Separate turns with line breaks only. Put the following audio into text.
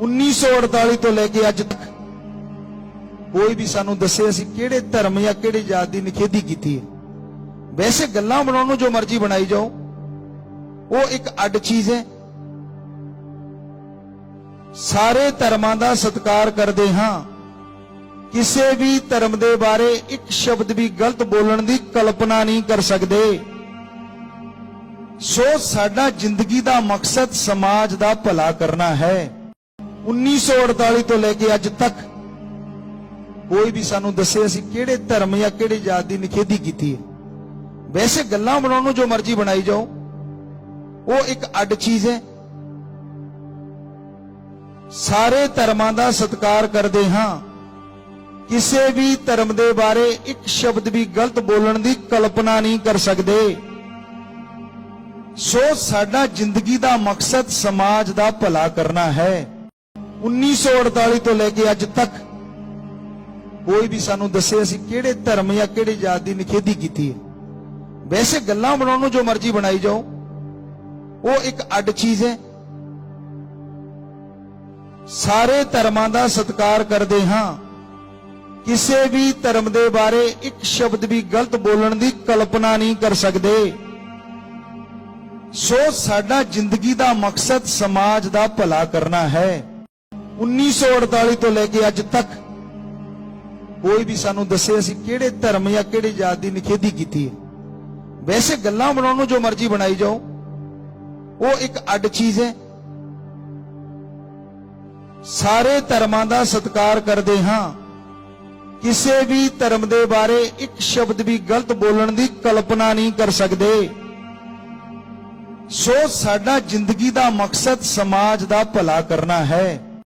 1948 ਤੋਂ ਲੈ ਕੇ ਅੱਜ ਤੱਕ ਕੋਈ ਵੀ ਸਾਨੂੰ ਦੱਸੇ ਅਸੀਂ ਕਿਹੜੇ ਧਰਮ ਜਾਂ ਕਿਹੜੇ ਜਾਤ ਦੀ ਨਿਖੇਧੀ ਕੀਤੀ ਹੈ। ਵੈਸੇ ਗੱਲਾਂ ਬਣਾਉਣ ਨੂੰ ਜੋ ਮਰਜ਼ੀ ਬਣਾਈ ਜਾਓ, ਉਹ ਇੱਕ ਅੱਡ ਚੀਜ਼ ਹੈ। ਸਾਰੇ ਧਰਮਾਂ ਦਾ ਸਤਿਕਾਰ ਕਰਦੇ ਹਾਂ। ਕਿਸੇ ਵੀ ਧਰਮ ਦੇ ਬਾਰੇ ਇੱਕ ਸ਼ਬਦ ਵੀ ਗਲਤ ਬੋਲਣ ਦੀ ਕਲਪਨਾ ਨਹੀਂ ਕਰ ਸਕਦੇ। ਸੋ ਸਾਡਾ ਜ਼ਿੰਦਗੀ ਦਾ ਮਕਸਦ ਸਮਾਜ ਦਾ ਭਲਾ ਕਰਨਾ ਹੈ। 1948 ਤੋਂ ਲੈ ਕੇ ਅੱਜ ਤੱਕ ਕੋਈ ਵੀ ਸਾਨੂੰ ਦੱਸੇ ਅਸੀਂ ਕਿਹੜੇ ਧਰਮ ਜਾਂ ਕਿਹੜੇ ਜਾਤ ਦੀ ਨਿਖੇਧੀ ਕੀਤੀ ਹੈ। ਵੈਸੇ ਗੱਲਾਂ ਬਣਾਉਣ ਨੂੰ ਜੋ ਮਰਜ਼ੀ ਬਣਾਈ ਜਾਓ, ਉਹ ਇੱਕ ਅੱਡ ਚੀਜ਼ ਹੈ। ਸਾਰੇ ਧਰਮਾਂ ਦਾ ਸਤਿਕਾਰ ਕਰਦੇ ਹਾਂ। ਕਿਸੇ ਵੀ ਧਰਮ ਦੇ ਬਾਰੇ ਇੱਕ ਸ਼ਬਦ ਵੀ ਗਲਤ ਬੋਲਣ ਦੀ ਕਲਪਨਾ ਨਹੀਂ ਕਰ ਸਕਦੇ। ਸੋ ਸਾਡਾ ਜ਼ਿੰਦਗੀ ਦਾ ਮਕਸਦ ਸਮਾਜ ਦਾ ਭਲਾ ਕਰਨਾ ਹੈ। 1948 ਤੋਂ ਲੈ ਕੇ ਅੱਜ ਤੱਕ ਕੋਈ ਵੀ ਸਾਨੂੰ ਦੱਸੇ ਅਸੀਂ ਕਿਹੜੇ ਧਰਮ ਜਾਂ ਕਿਹੜੇ ਜਾਤ ਦੀ ਨਿਖੇਧੀ ਕੀਤੀ ਹੈ। ਵੈਸੇ ਗੱਲਾਂ ਬਣਾਉਣ ਨੂੰ ਜੋ ਮਰਜ਼ੀ ਬਣਾਈ ਜਾਓ, ਉਹ ਇੱਕ ਅੱਡ ਚੀਜ਼ ਹੈ। ਸਾਰੇ ਧਰਮਾਂ ਦਾ ਸਤਿਕਾਰ ਕਰਦੇ ਹਾਂ। ਕਿਸੇ ਵੀ ਧਰਮ ਦੇ ਬਾਰੇ ਇੱਕ ਸ਼ਬਦ ਵੀ ਗਲਤ ਬੋਲਣ ਦੀ ਕਲਪਨਾ ਨਹੀਂ ਕਰ ਸਕਦੇ। ਸੋ ਸਾਡਾ ਜ਼ਿੰਦਗੀ ਦਾ ਮਕਸਦ ਸਮਾਜ ਦਾ ਭਲਾ ਕਰਨਾ ਹੈ। 1948 ਤੋਂ ਲੈ ਕੇ ਅੱਜ ਤੱਕ ਕੋਈ ਵੀ ਸਾਨੂੰ ਦੱਸੇ ਅਸੀਂ ਕਿਹੜੇ ਧਰਮ ਜਾਂ ਕਿਹੜੇ ਜਾਤ ਦੀ ਨਿਖੇਧੀ ਕੀਤੀ ਹੈ। ਵੈਸੇ ਗੱਲਾਂ ਬਣਾਉਣ ਨੂੰ ਜੋ ਮਰਜ਼ੀ ਬਣਾਈ ਜਾਓ, ਉਹ ਇੱਕ ਅੱਡ ਚੀਜ਼ ਹੈ। ਸਾਰੇ ਧਰਮਾਂ ਦਾ ਸਤਿਕਾਰ ਕਰਦੇ ਹਾਂ। ਕਿਸੇ ਵੀ ਧਰਮ ਦੇ ਬਾਰੇ ਇੱਕ ਸ਼ਬਦ ਵੀ ਗਲਤ ਬੋਲਣ ਦੀ ਕਲਪਨਾ ਨਹੀਂ ਕਰ ਸਕਦੇ। ਸੋ ਸਾਡਾ ਜ਼ਿੰਦਗੀ ਦਾ ਮਕਸਦ ਸਮਾਜ ਦਾ ਭਲਾ ਕਰਨਾ ਹੈ।